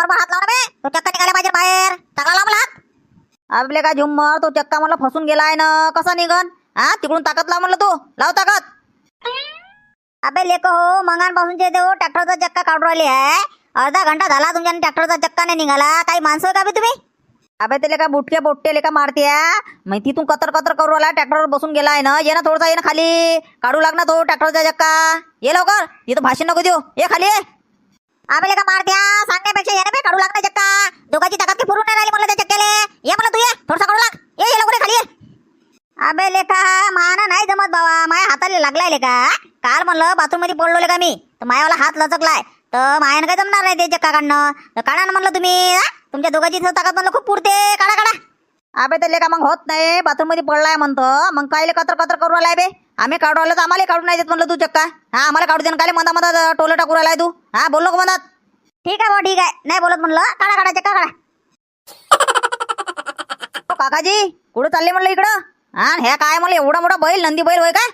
बरोबर हात लावला बे. तो चक्का निघाला पाहिजे बाहेर. चांगला लांब हात आपले काय झुम्मर तो चक्का मला फसून गेलाय ना. कसा निघन? हा तिकडून ताकद लाव म्हणलं तू. लाव ताकद. अबे लेको हो मंगांपासूनचे जे हो ट्रॅक्टरचा चक्का काढून राहिले आहे. अर्धा घंटा झाला तुमच्या ट्रॅक्टरचा चक्का नाही निघाला. काही माणसं का बे तुम्ही? अबे त्याला का बुटके बोटके लेका मारते मग तिथून कतर कतर करू आला ट्रॅक्टरवर बसून गेला आहे ना. ये ना थोडसा ये ना खाली. काढू लागणार तो ट्रॅक्टरचा चक्का. ये लवकर. तिथं भाषण नको देऊ. ये खाली. ये आम्हाला का मारत्या? सांगण्यापेक्षा याने बे काढू लागला चक्का. दोघांची ताकद की फुरून नाही राहिली मला त्या चक्क्याले. ये मला तू ये. थोडसा काढू लाग. ये ये लवकर खाली ये. अबे लेखा माना नाही जमत बाबा. माया हाताला लागलाय लेका काल म्हणलं बाथरूममध्ये पडलो लेका मी? तर मायावाला हात लचकलाय. तर मायानं काय जमणार नाही ते चक्का काढणं? तर काढा ना म्हणलं तुम्ही. तुमच्या दोघांची ताकद म्हणलं खूप पुरते. काढा काढा. अबे तर लेखा मग होत नाही. बाथरूममध्ये पडलाय म्हणतो. मग कायले कतर कतर करू राहिलाय बे? आम्ही काढू आलो तर आम्हाला काढू नाही देत म्हणलं तू चक्का. हा आम्हाला काढू दे काय काले मधा टोलं टाकू राहिलाय तू? हा बोललो का मनात ठीक आहे भाऊ ठीक आहे. नाही बोलत म्हणलं. काढा काढा चक्का काढा. काकाजी कुठं चालले म्हणलं इकडं? हा ह्या काय मला एवढा मोठा बैल नंदी बैल होय काय?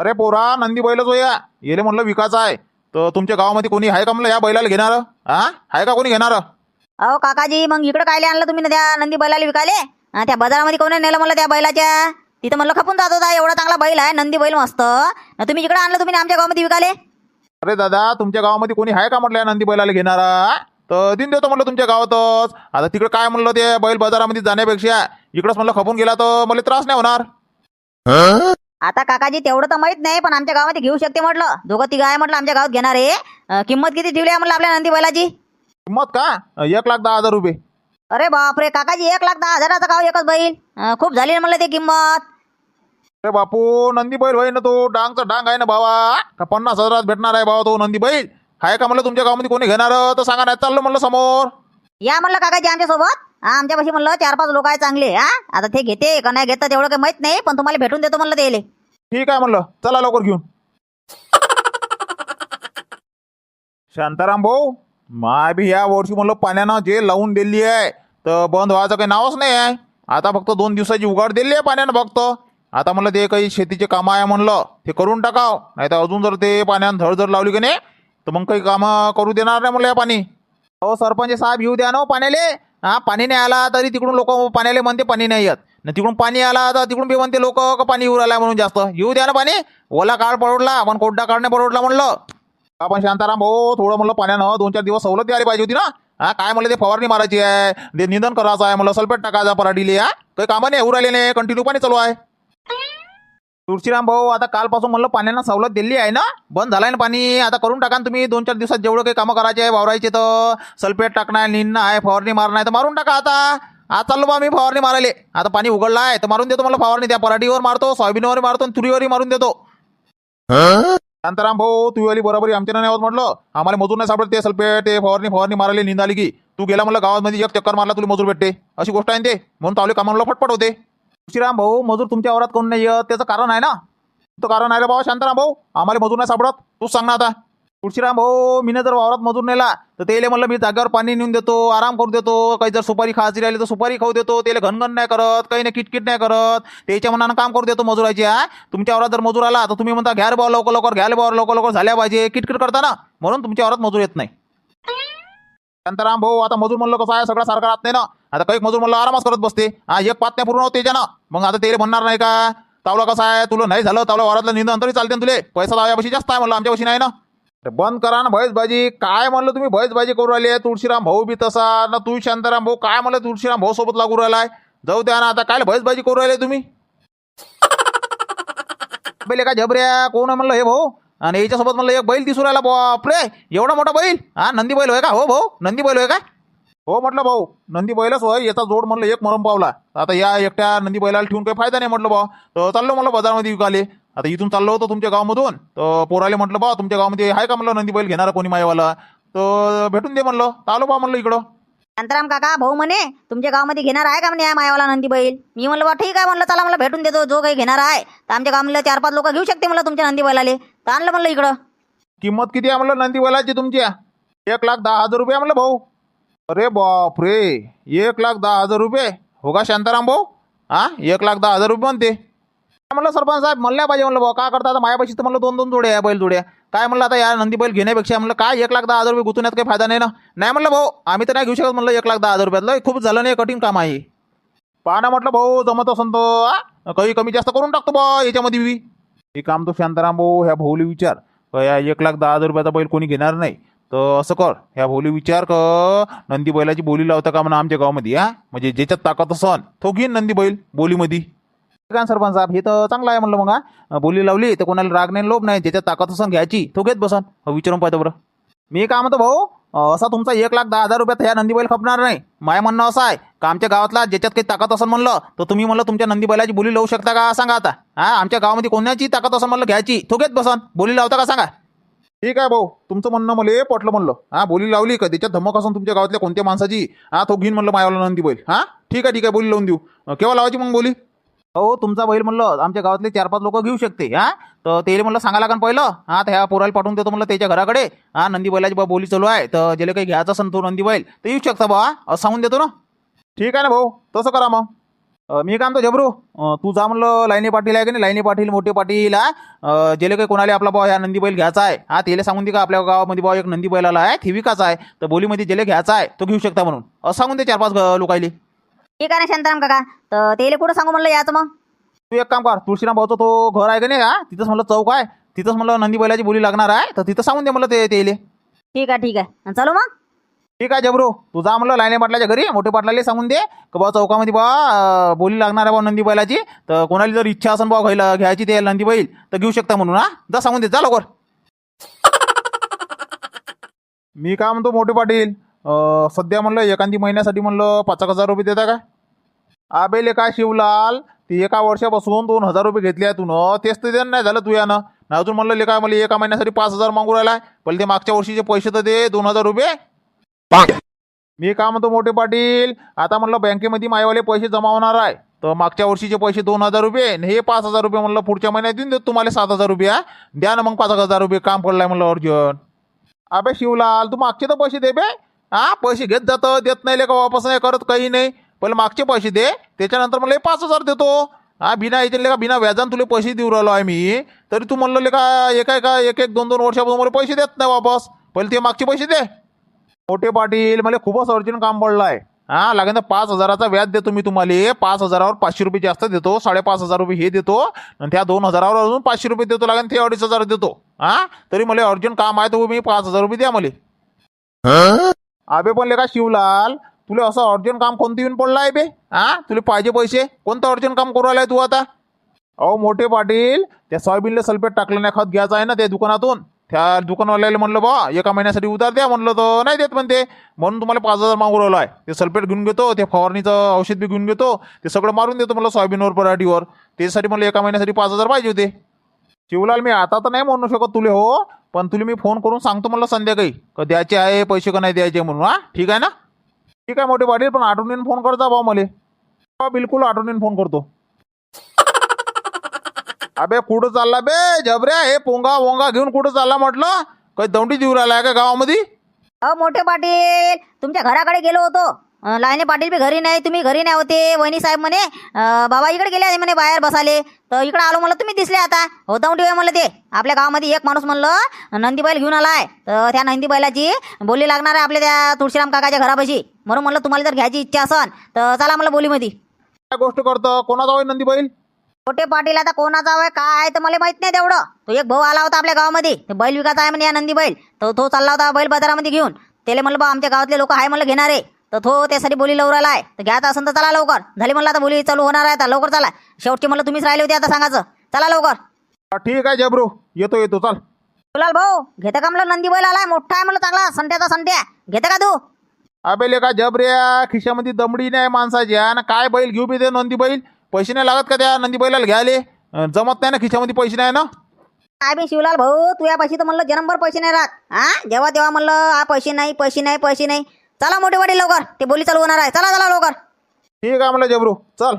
अरे पोरा नंदी बैलच होया येले म्हणलं विकायचा आहे. तर तुमच्या गावामध्ये कोणी आहे का म्हणलं या बैलाला घेणार? हा? आहे का कोणी घेणार? अहो काकाजी मग इकडं कायले आणलं तुम्ही ना त्या नंदी बैलाला विकायले? हा, त्या बाजारामध्ये कोणी नेलं म्हणलं त्या बैलाच्या? तिथं म्हणलं खपून जात होता एवढा चांगला बैल आहे नंदी बैल मस्त. न तुम्ही इकडं आणलं तुम्ही ना आमच्या गावामध्ये विकाले अरे दादा तुमच्या गावामध्ये कोणी आहे का म्हटलं नंदी बैलाला घेणारा? तर दिन देतो म्हणलं तुमच्या गावातच. आता तिकडे काय म्हणलं ते बैल बाजारामध्ये जाण्यापेक्षा? इकडंच म्हणलं खपून गेला तर मला त्रास नाही होणार. आता काकाजी तेवढं तर माहीत नाही पण आमच्या गावामध्ये घेऊ शकते म्हटलं. दोघं तिघं आहे म्हटलं आमच्या गावात घेणार. आहे किंमत किती ठेवली आहे म्हटलं आपल्या नंदी बैलाची? किंमत का? एक लाख दहा हजार रुपये. अरे बापरे काकाजी एक लाख दहा हजाराचं गाव एकच बैल. खूप झाली ना म्हणलं ते किंमत. अरे बापू नंदी बैल होय ना तो डांगचा डांग आहे ना बाबा का पन्नास हजारात भेटणार आहे बाबा तो नंदी बैल आहे का म्हणलं तुमच्या गावामध्ये कोणी घेणार? तर सांगा नाही चाललं म्हणलं समोर. या म्हणलं काकाजी आमच्यासोबत हा आमच्यापाशी म्हणलं चार पाच लोक आहे चांगले. हा आता ते घेते का नाही घेतात एवढं काही माहीत नाही पण तुम्हाला भेटून देतो म्हणलं ते ठीक आहे म्हणलं चला लवकर घेऊन. शांताराम भाऊ माय बी या वर्षी म्हणलं पाण्यानं जे लावून दिली आहे तर बंद व्हायचं काही नावच नाही आहे. आता फक्त दोन दिवसाची उघाड दिली आहे पाण्यानं फक्त. आता म्हणलं ते काही शेतीचे कामं आहे म्हणलं ते करून टाकाव. नाही तर अजून जर ते पाण्यानं झळ जर लावली की नाही तर मग काही कामं करू देणार नाही म्हणलं या पाणी. अहो सरपंच साहेब येऊ द्या ना हो पाण्याले. हा पाणी नाही आला तरी तिकडून लोक पाण्याले म्हणते पाणी नाही येत. न तिकडून पाणी आला तर तिकडून बी म्हणते लोक पाणी येऊ राहिला म्हणून जास्त. येऊ द्या ना पाणी. ओला काळ पडला पण कोड्डा काळ नाही पडला म्हणलं. आपण शांताराम भाऊ थोडं म्हणलं पाण्यानं दोन चार दिवस सवलत द्यायला पाहिजे होती ना. हा काय म्हणलं ते फवारणी मारायची आहे ते निंदन करायचं आहे म्हणलं सल्फेट टाकायचा पराडीले हा. काही कामं नाही येऊ राहिले नाही कंटिन्यू पाणी चालू आहे. तुळशीराम भाऊ आता कालपासून म्हणलं पाण्यानं सवलत दिली आहे ना? बंद झालाय ना पाणी. आता करून टाका ना तुम्ही. दोन चार दिवसात जेवढं काही कामं करायचे आहे वावरायचे तर. सल्फेट टाकणं आहे निंदणं आहे फवारणी मारणं आहे तर मारून टाका आता. आज चाललो बा मी फवारणी मारायले. आता पाणी उघडलं आहे तर मारून देतो मला फवारणी. त्या पराठीवर मारतो सोयाबीनवर मारतो आणि तुरीवरही मारून देतो. शांताराम भाऊ तू आली बरोबर आमच्या नाही आहोत म्हटलं. आम्हाला मजूर नाही सापडत ते सल्फेट ते फवारणी फवारणी मारायला निंद आली की. तू गेला म्हणलं गावामध्ये एक चक्कर मारला तुला मजूर भेटते. अशी गोष्ट आहे ना ते. म्हणून तावले कामाला फटफट होते. तुळशीराम भाऊ मजूर तुमच्या वरात कोण नाही येत त्याचं कारण आहे ना? तो कारण आहे भाऊ बाबा शांताराम भाऊ. आम्हाला मजूर नाही सापडत. तूच सांग ना आता. तुळशीराम भाऊ मीने जर वावरात मजूर नेला तर तेले म्हणलं मी जागेवर पाणी नेऊन देतो आराम करू देतो काही जर सुपारी खायची राहिली तर सुपारी खाऊ देतो त्याला घनघन नाही करत काही नाही किटकिट नाही करत. त्याच्या मनानं काम करू देतो मजुराची आहे तुमच्या वरात जर मजूर आला तर तुम्ही म्हणता घ्या रे भाऊ लवकर लवकर घ्या रे लवकर लवकर झाल्या पाहिजे. किटकिट करता ना? म्हणून तुमच्या वरात मजूर येत नाही. शांताराम भाऊ आता मजूर म्हणलं कसं आहे सगळं सारखं राहत नाही ना. आता काही मजूर म्हणलं आरामच करत बसते. हा एक पात नाही पूर्ण होते त्याच्यानं. मग आता त्याला म्हणणार नाही का तावला कसा आहे तुला नाही झालं तावला वरातलं निंदन तरी चालते ना तुले. पैसा लावायापाशी जास्त आहे म्हणलं आमच्यापाशी नाही ना. बंद करा ना भैसबाजी. काय म्हणलं तुम्ही भैसबाजी करू राहिले? तुळशीराम भाऊ बी तसा. ना तू शांताराम भाऊ काय म्हणलं तुळशीराम भाऊ सोबत लागू राहिलाय? जाऊ द्या ना आता काय भैसबाजी करू राहिले तुम्ही? बैल का झबऱ्या कोण म्हणलं हे भाऊ? आणि याच्यासोबत म्हणलं एक बैल दिसू राहिला बापरे! एवढा मोठा बैल? हा नंदी बैल होय का? हो भाऊ नंदी बैल होय का? हो म्हटलं भाऊ नंदी बैलच होय याचा जोड म्हणलं एक मरम पावला. आता या एकट्या नंदी बैलाला ठेवून काही फायदा नाही म्हटलं भाऊ. तर चाललो म्हणलं बाजारामध्ये विकाले आता इथून चाललो होतो तुमच्या गावामधून. तर पोराले म्हटलं बा तुमच्या गावामध्ये आहे का म्हणलं नंदी बैल घेणारा कोणी मायवाला? तर भेटून दे म्हणलं. तर आलो बा म्हणलं इकडं. शांताराम काका भाऊ म्हणे तुमच्या गावामध्ये घेणार आहे का म्हणे या मायावाला नंदी बैल? मी म्हणलं बा ठीक आहे म्हणलं चला मला भेटून देतो जो काही घेणार आहे. तर आमच्या गावामध्ये चार पाच लोक घेऊ शकते मला तुमच्या नंदी बैलाले. तर आणलं म्हणलं इकडं. किंमत किती आहे म्हणलं नंदी तुमच्या तुमची? एक लाख दहा हजार रुपये म्हणलं भाऊ. अरे बाप रे एक लाख दहा हजार रुपये. हो का शांताराम भाऊ? हा एक लाख दहा हजार रुपये म्हणते. म्हणलं सरपंच साहेब म्हणल्या पाहिजे म्हणलं भाऊ. का करता आता? मायापाशी तर म्हणलं दोन दोन जोड्या आहे बैल जोड्या. काय म्हणलं आता या नंदी बैल घेण्यापेक्षा म्हणलं काय एक लाख दहा हजार रुपये गुतवण्यात काही फायदा नाही ना? नाही म्हणलं भाऊ आम्ही तर नाही घेऊ शकत म्हणलं एक लाख दहा हजार रुपयातलं खूप झालं नाही कठीण काम आहे. पाहा ना म्हटलं भाऊ जमत असन तर आ? काही कमी जास्त करून टाकतो बा याच्यामध्ये बी. हे काम तो शांताराम भाऊ ह्या भाऊली विचार. का या एक लाख दहा हजार रुपयाचा बैल कोणी घेणार नाही. तर असं कर. ह्या भाऊली विचार क नंदी बैलाची बोली लावता का म्हणा आमच्या गावामध्ये या म्हणजे ज्याच्यात ताकद असन तो घेईन नंदी बैल बोलीमध्ये. काय सरपंच साहेब? हे तर चांगलं आहे म्हणलं मग हा. बोली लावली तर कोणाला राग नाही लोभ नाही. ज्याच्यात ताकद असन घ्यायची तो घेत बसन. हो, विचारून पाहतो बरं. मी काय म्हणतो भाऊ असा तुमचा एक लाख दहा हजार रुपयात ह्या नंदी बैल खपणार नाही. माय म्हणणं असं आहे का आमच्या गावातला ज्याच्यात काही ताकद असेल म्हणलं तर तुम्ही म्हणलं तुमच्या नंदी बैलाची बोली लावू शकता का? सांगा आता. हा आमच्या गावामध्ये कोणाची ताकद असं म्हणलं घ्यायची? तो घेत बसन. बोली लावता का सांगा? ठीक आहे भाऊ तुमचं म्हणणं मला पटलं म्हणलं. हा बोली लावली का त्याच्यात धमक असून तुमच्या गावातल्या कोणत्या माणसाची? हा तो घेईन म्हणलं मायावाला नंदी बैल. हा ठीक आहे ठीक आहे बोली लावून देऊ. केव्हा लावायची मग बोली? हो तुमचा बैल म्हणलं आमच्या गावातले चार पाच लोक घेऊ शकते हा? तर ते म्हणलं सांगा लागन पहिलं. हा तर ह्या पोराला पाठवून देतो म्हणलं त्याच्या घराकडे. हा नंदी बैलाची बा बोली चालू आहे. तर ज्याला काही घ्यायचं असेल तो नंदी बैल. तर येऊ शकता बा असं सांगून देतो ना. ठीक आहे ना भाऊ. तसं करा मग. मी काय म्हणतो जबरू तू जा म्हणलं लाईनी पाटील आहे की नाही? लाईनी पाटील मोठे पाटील हा? जेले ज्याला काही कोणाला आपला बा ह्या नंदी बैल घ्यायचा आहे हा? त्याला सांगून दे का आपल्या गावामध्ये बा एक नंदी बैल आला आहे ते आहे? तर बोलीमध्ये ज्याला घ्यायचा आहे तो घेऊ शकता म्हणून. असं सांगून दे चार पाच लोकायले. ठीक आहे ना शांताराम काका? तर तेले कुठं सांगू म्हणलं याचं मग? तू एक काम कर तुळशीराम भाऊचं तो घर आहे का नाही हा तिथंच म्हणलं चौक आहे. तिथंच म्हणलं नंदी बैलाची बोली लागणार आहे. तर तिथं सांगून दे म्हणलं ते ते इले. ठीक आहे ठीक आहे. आणि चालू मग. ठीक आहे जबरू. तू जा म्हणलं लाईने पाटलाच्या घरी. मोठे पाटलाले सांगून दे का बा चौकामध्ये बा अं, बोली लागणार आहे बा नंदी बैलाची. तर कोणाला जर इच्छा असेल बा घ्यायला घ्यायची ते नंदी बैल तर घेऊ शकता म्हणून हा? जा सांगून दे. जा लवकर. मी काय म्हणतो मोठे पाटील? सध्या म्हणलं एखादी महिन्यासाठी म्हणलं पाच एक हजार रुपये देता का? आबेले काय शिवलाल? ती एका वर्षापासून दोन हजार रुपये घेतले आहे तू न तेच तर देणं नाही झालं तू यानं. नाही अजून म्हणलं लेका मला एका महिन्यासाठी पाच हजार मागू राहिलाय. पण ते मागच्या वर्षीचे पैसे तर दे दोन हजार रुपये. मी काय म्हणतो मोठे पाटील? आता म्हणलं बँकेमध्ये मायवाले पैसे जमा होणार आहे. तर मागच्या वर्षीचे पैसे दोन हजार रुपये आणि हे पाच हजार रुपये म्हणलं पुढच्या महिन्यात देऊन देतो तुम्हाला सात हजार रुपये? द्या ना मग पाच हजार रुपये. काम पडलाय म्हणलं अर्जंट अबे शिवलाल तू मागचे तर पैसे दे बे. हा पैसे घेत जातं देत नाही लेका वापस नाही करत काही नाही. पहिले मागचे पैसे दे त्याच्यानंतर मला पाच हजार देतो. हा बिना याच्या लेका बिना व्याजान तुला पैसे देऊ राहिलो आहे मी तरी तू म्हणलं लेका एका एका एक एक दोन दोन वर्षापासून मला पैसे देत नाही वापस. पहिले ते मागचे पैसे दे. मोठे पाटील मला खूपच अर्जंट काम पडलं आहे हा लागेल पाच हजाराचा व्याज देतो मी तुम्हाला. पाच हजारावर पाचशे रुपये जास्त देतो साडेपाच हजार रुपये हे देतो. आणि त्या दोन हजारावर अजून पाचशे रुपये देतो लागेल ते अडीच हजार देतो. हा तरी मला अर्जंट काम आहे तर मी पाच हजार रुपये द्या मला. अबे पण लेका शिवलाल तुला असं अर्जंट काम कोणतं येऊन पडलं आहे बे? हा तुला पाहिजे पैसे? कोणतं अर्जंट काम करू आलाय तू आता? अहो मोठे पाटील त्या सोयाबीनला सल्फेट टाकलं नाही खत घ्यायचं आहे ना त्या दुकानातून. त्या दुकानवाल्याला म्हणलं बा एका महिन्यासाठी उधार द्या म्हणलं तर नाही देत म्हणते. म्हणून तुम्हाला पाच हजार मागू राहिलो आहे. ते सल्फेट घेऊन घेतो ते फवारणीचं औषध बी घेऊन घेतो ते सगळं मारून देतो मला सोयाबीनवर पराठीवर. त्याच्यासाठी मला एका महिन्यासाठी पाच हजार पाहिजे होते. शिवलाल मी आता तर नाही म्हणू शकत तुले हो पण तुला मी फोन करून सांगतो म्हणलं संध्याकाळी. का द्यायचे आहे पैसे का नाही द्यायचे म्हणून हा? ठीक आहे ना? ठीक आहे मोठे पाटील पण आठवण येऊन फोन करता भाऊ मला. हा बिलकुल आठवण येऊन फोन करतो. अबे कुठं चालला बे? जबऱ्या हे पोंगा वोंगा घेऊन कुठं चालला म्हटलं? काही दौंडी देऊ राहिला का गावामध्ये? अहो मोठे पाटील तुमच्या घराकडे गेलो होतो. लायने पाटील बी घरी नाही तुम्ही घरी नाही होते वहिनी साहेब म्हणे बाबा इकडे गेले आहे म्हणे बाहेर बसाले. तर इकडे आलो म्हणलं तुम्ही दिसले आता. होता उठी म्हणलं ते. आपल्या गावामध्ये एक माणूस म्हणलं नंदी बैल घेऊन आलाय. तर त्या नंदी बैलाची बोली लागणार आहे आपल्या त्या तुळशीराम काकाच्या घरापाशी. म्हणून म्हणलं तुम्हाला जर घ्यायची इच्छा असन तर चला म्हणलं बोलीमध्ये. काय गोष्ट करतो? कोणाचा होय नंदी बैल मोठे पाटील आता कोणाचा आहे काय आहे तर मला माहीत नाही तेवढं. तो एक भाऊ आला होता आपल्या गावामध्ये. ते बैल विकायचा आहे म्हणे या नंदी बैल तर तो चालला होता बैल बाजारामध्ये घेऊन. त्याला म्हणलं बा आमच्या गावातले लोक आहे म्हणलं घेणारे. तर तो त्यासाठी बोली लवराला आहे तर घ्यायचा असेल तर चला लवकर. झाली म्हणलं आता बोली चालू होणार आहे आता लवकर चला. शेवटची म्हणलं तुम्हीच राहिले होते आता सांगायचं. चला लवकर. हा, ठीक आहे जबरू. येतो येतो चाल. तुलाल भाऊ घेतं का म्हणलं नंदी बैल आलाय? मोठा आहे म्हणलं चांगला. संट्याचा संट्या घेतं का तू? अबे लेका जबऱ्या खिशामध्ये दमडी नाही माणसाच्या ना काय बैल घेऊ बी ते नंदी बैल? पैसे नाही लागत का त्या नंदी बैलाला घ्यायले? अं, जमत नाही ना खिशामध्ये पैसे नाही ना? काय बी शिवलाल भाऊ तुझ्या पैसे तर म्हणलं जन्मभर पैसे नाही राहत. हा? जेव्हा तेव्हा म्हणलं हा पैसे नाही पैसे नाही पैसे नाही. चला मोठे वडील लवकर. ते बोली चालू होणार आहे. चला चला लवकर. ठीक आहे म्हणलं जबरू. चल.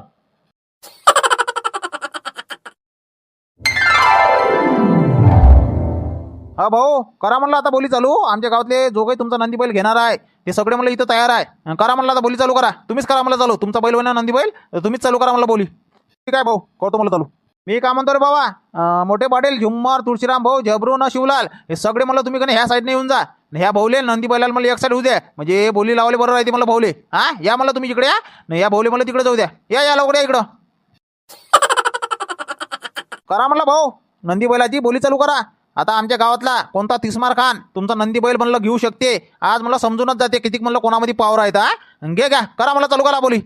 हा भाऊ करा म्हणलं आता बोली चालू. आमच्या गावातले जो काही तुमचा नंदी बैल घेणार आहे ते सगळे म्हणलं इथं तयार आहे. करा म्हणलं आता बोली चालू करा. तुम्हीच करा म्हणलं चालू. तुमचा बैल होणार नंदी बैल तर तुम्हीच चालू करा म्हणलं बोली. ठीक आहे भाऊ करतो म्हणलं चालू. मी काय म्हणतो रे बाबा? अं, मोठे पाटील झुम्मर तुळशीराम भाऊ झबरू न शिवलाल हे सगळे मला तुम्ही कधी ह्या साईडने येऊन जा. ह्या भाऊले नंदी बैलाला मला एक साईड होऊ द्या. म्हणजे बोली लावले बरोबर राहते मला भाऊले. हा? या मला तुम्ही इकडे या. न या भाऊले मला तिकडे जाऊ द्या. या या लवकर या इकडं. करा म्हणलं भाऊ. नंदी बैलाची बोली चालू करा. आता आमच्या गावातला कोणता तिस्मार खान तुमचा नंदी बैल म्हणलं घेऊ शकते. आज मला समजूनच जाते किती म्हणलं कोणामध्ये पावर आहेत हा? घे घ्या. करा मला चालू करा बोली.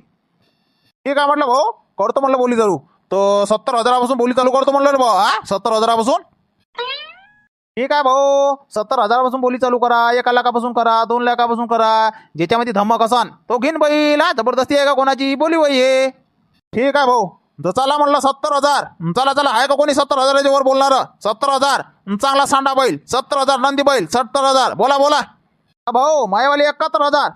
ठीक आहे म्हटलं भाऊ. करतो म्हणलं बोली चालू तो सत्तर हजारापासून बोली चालू करतो म्हणलं रे भाऊ हा? सत्तर हजारापासून? ठीक आहे भाऊ? सत्तर हजारापासून बोली चालू करा एका लाखापासून करा दोन लाखापासून करा. ज्याच्यामध्ये धमक असन तो घेईन बैल. हा जबरदस्ती आहे का कोणाची? बोली बाई हे. ठीक आहे भाऊ? चला म्हणलं सत्तर हजार. चला चला. आहे का कोणी सत्तर हजाराच्या वर बोलणार? सत्तर हजार. चांगला सांडा बैल. सत्तर हजार नंदी बैल. सत्तर हजार. बोला बोला. भाऊ मायवाली एकाहत्तर हजार.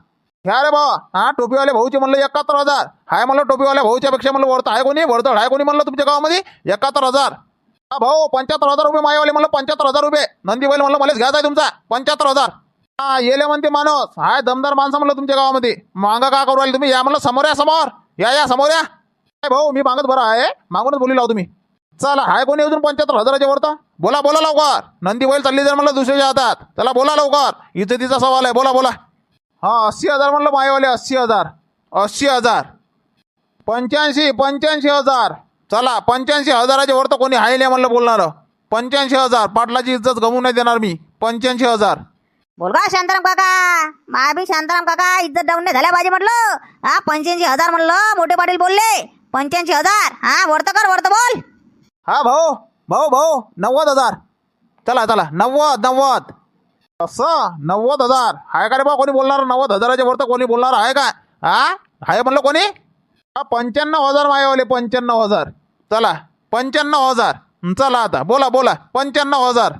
ह्या रे भाऊ हा टोपीवाले भाऊचे म्हणलं एकाहत्तर हजार. हाय म्हणलं टोपीवाल्या भाऊच्या पेक्षा म्हणलं वरतं आहे कोणी? वरतं आहे कोणी म्हणलं तुमच्या गावामध्ये? एकाहत्तर हजार. हा भाऊ पंच्याहत्तर हजार रुपये मायावाले म्हणलं पंच्याहत्तर हजार रुपये. नंदी बैल म्हणलं मलाच घ्यायचा आहे तुमचा. पंच्याहत्तर हजार. हा येले म्हणते माणूस. हाय दमदार माणसं म्हणलं तुमच्या गावामध्ये. मांगा का करू राहिले तुम्ही? या म्हणलं समोर या समोर. या या समोर या. काय भाऊ मी मागत बरं आहे. मागूनच बोली लाव तुम्ही चला हाय कोणी अजून पंच्याहत्तर हजाराच्या वरता बोला बोला लवकर. नंदी बैल चालली जर म्हणलं दुसऱ्याच्या हातात. चला बोला लवकर. इज्जतीचा सवाल आहे. बोला बोला. हा अस्सी हजार म्हणलं मायवाले अस्सी हजार. अस्सी हजार. पंच्याऐंशी पंच्याऐंशी हजार. चला पंच्याऐंशी हजाराच्या वर तर कोणी आहे नाही म्हणलं बोलणार. पंच्याऐंशी हजार. पाटलाची इज्जत गमवून नाही देणार मी. पंच्याऐंशी हजार. बोल का शांताराम काका. मा बी शांताराम काका इज्जत डाऊन नाही झाल्या पाहिजे म्हटलं. हा पंच्याऐंशी हजार म्हणलं मोठे पाटील बोलले. पंच्याऐंशी हजार. हा वरतं कर वरतं बोल. हा भाऊ भाऊ भाऊ नव्वद हजार. चला चला नव्वद नव्वद. असं? नव्वद हजार. आहे का रे बा? कोणी बोलणार? नव्वद हजाराच्या वर तर कोणी बोलणार? आहे का? हा आहे म्हणलं कोणी? हा पंच्याण्णव हजार मायावले पंच्याण्णव हजार. चला पंच्याण्णव हजार. चला आता बोला बोला. पंच्याण्णव हजार.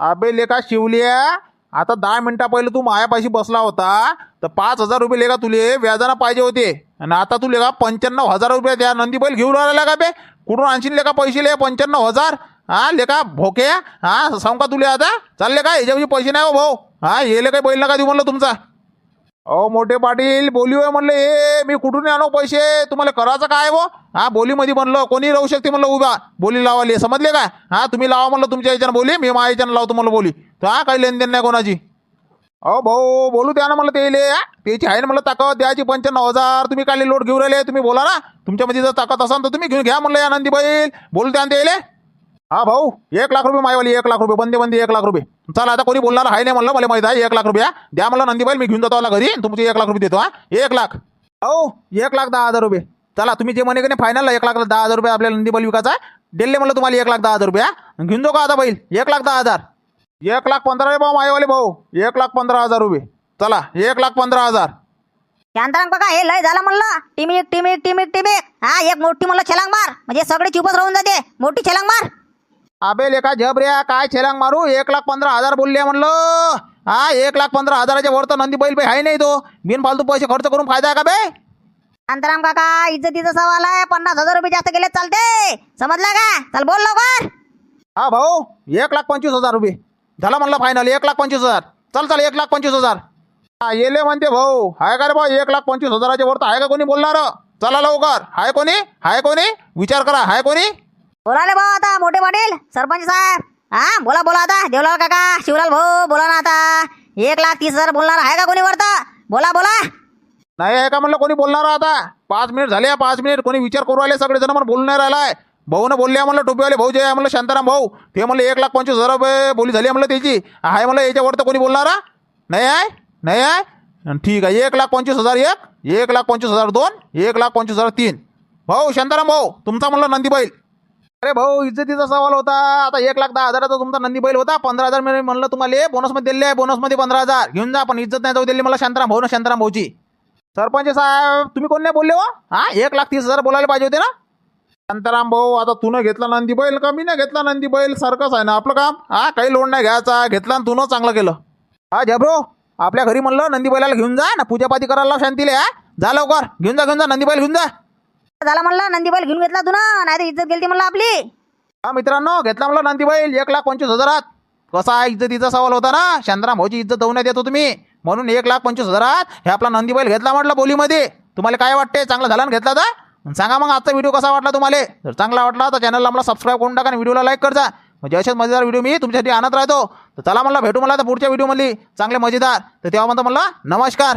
अबे लेखा शिवलिया आता दहा मिनिटा पहिले तू मायापाशी बसला होता तर पाच हजार रुपये लेखा तुले? व्याजानं पाहिजे होते. आणि आता तू लेखा पंच्याण्णव हजार रुपये त्या नंदी बैल घेऊन राहिला का बे? कुठून आणशील लेखा पैसे ले? पंच्याण्णव हजार? हा लेका भोके? हा सांग का तुले आता? चालले का याच्यामध्ये पैसे नाही हो भाऊ. हा येले काही बैल नका देऊ म्हणलं तुमचा. अहो मोठे पाटील बोली होय म्हणलं ए मी कुठून आणू पैसे? तुम्हाला करायचं काय हो? हा बोलीमध्ये म्हणलं कोणी राहू शकते म्हणलं उभा. बोली लावाली समजले का? हा तुम्ही लावा म्हणलं तुमच्या याच्यानं बोली मी माझ्या याच्यानं लावतो म्हणलं बोली. तर हा काही लेनदेन नाही कोणाची. अहो भाऊ बोलू द्या ना म्हणलं त्याले त्याची आहे ना म्हणलं ताकद द्यायची पंच्याण्णव हजार. तुम्ही काय लोट घेऊन राहिले तुम्ही बोला ना. तुमच्यामध्ये जर ताकद असाल तर तुम्ही घेऊन घ्या म्हणलं या नंदी बैल बोलू द्या ना त्याले हा भाऊ एक लाख रुपये मायवाली एक लाख रुपये बंदी बंदी एक लाख रुपये चला आता कोणी बोलणार आहे नाही म्हणलं मला माहिती आहे एक लाख रुपये द्या मला नंदीबाईल मी घेऊन जातो मला घरी तुमचे एक लाख रुपये देतो हा एक लाख अहो एक लाख दहा हजार रुपये चला तुम्ही जे म्हणे की नाही फायनल एक लाख दहा हजार रुपये आपल्याला नंदी विकायचा डेल्ले म्हणलं तुम्हाला एक लाख दहा हजार रुपये घेऊन जाऊ का आता बैल एक लाख दहा हजार एक लाख पंधरा रुपये भाऊ मायवाले भाऊ एक लाख पंधरा हजार रुपये चला एक लाख पंधरा हजार शांताराम काका हे लय झालं म्हणलं टिमिक टिमिक टिमिक टिमिक हा एक मोठी म्हणलं छलांग मार म्हणजे सगळे चुपच राहून जाते मोठी छलांग मार अबे लेका झबऱ्या काय छेलांग मारू? एक लाख पंधरा हजार बोलले म्हणलं. हा एक लाख पंधरा हजाराच्या वर तर नंदी बैल बी आहे नाही तो. बिनफालतू पैसे खर्च करून फायदा आहे का बे? शांताराम काका इज्जतीचा सवाल आहे. पन्नास हजार रुपये जास्त गेले चालते. समजला का? चल बोल लवकर. हा भाऊ एक लाख पंचवीस हजार रुपये. झाला म्हणलं फायनल एक लाख पंचवीस हजार. चल चल एक लाख पंचवीस हजार. हा येले म्हणते भाऊ. आहे का रे भाऊ एक लाख पंचवीस हजाराच्या वर तर आहे का कोणी बोलणार? चला लवकर. हाय कोणी? हाय कोणी? विचार करा. हाय कोणी? बोला भाऊ आता मोठे पाटील सरपंच साहेब. हा बोला बोला आता. देवलाल काका शिवलाल भाऊ बोला ना आता. एक लाख तीस हजार बोलणार आहे का कोणी वरता बोला बोला. नाही आहे का म्हणलं कोणी बोलणार आता? पाच मिनिट झाले पाच मिनिट. कोणी विचार करू आले सगळे जण मला बोलून नाही राहिलाय. भाऊ बोलले म्हणलं टोपीवाले भाऊ जे आहे म्हणलं शांताराम भाऊ. ते म्हणलं एक लाख पंचवीस हजार रुपये बोली झाली म्हणलं त्याची. आहे म्हणलं याच्यावर तर कोणी बोलणार नाही आहे? नाही आहे? ठीक आहे एक लाख पंचवीस हजार एक एक लाख पंचवीस हजार दोन एक लाख पंचवीस हजार तीन. भाऊ शांताराम भाऊ तुमचा म्हणलं नंदी बैल. अरे भाऊ इज्जतीचा सवाल होता. आता एक लाख दहा हजाराचा तुमचा नंदी बैल होता. पंधरा हजार मी म्हणलं तुम्हाला बोनसमध्ये दिले आहे बोनसमध्ये पंधरा हजार. घेऊन जा पण इज्जत नाही जाऊ दिली मला शांताराम भाऊ ना शांताराम भाऊची. सरपंच साहेब तुम्ही कोण नाही बोलले हो? हा एक लाख तीस हजार बोलायला पाहिजे होते ना? शांताराम भाऊ आता तू घेतला नंदी बैल का मी नाही घेतला नंदी बैल? सारखंच आहे ना आपलं काम? हा काही लोड नाही घ्यायचा. घेतला आणि तू चांगलं केलं. हा जबरो आपल्या घरी म्हणलं नंदी बैलाला घेऊन जा ना पूजापाती करायला शांतीले हा. जा लवकर. घेऊन जा घेऊन जा नंदी बैल घेऊन जा. झाला म्हणला नंदीबाईल घेऊन घेतला तू ना नाही तर इज्जत गेली म्हणला आपली. हा मित्रांनो घेतला म्हणलं नंदीबाईल एक लाख पंचवीस हजारात. कसा आहे इज्जतीचा सवाल होता ना? शांताराम भाऊची इज्जत जाऊ नाही देतो तुम्ही. म्हणून एक लाख पंचवीस हजारात हे आपला नंदीबाईल घेतला म्हटलं बोलीमध्ये. तुम्हाला काय वाटते चांगला झाला ना घेतला तर सांगा मग आजचा व्हिडिओ कसा वाटला तुम्हाला? जर चांगला वाटला तर चॅनलला मला सबस्क्राईब करून टाका आणि व्हिडिओला लाईक करजा. म्हणजे असेच मजेदार व्हिडिओ मी तुमच्यासाठी आणत राहतो. तर चला मला भेटू मला तर पुढच्या व्हिडिओमध्ये चांगले मजेदार. तर तेव्हा म्हणतो मला नमस्कार.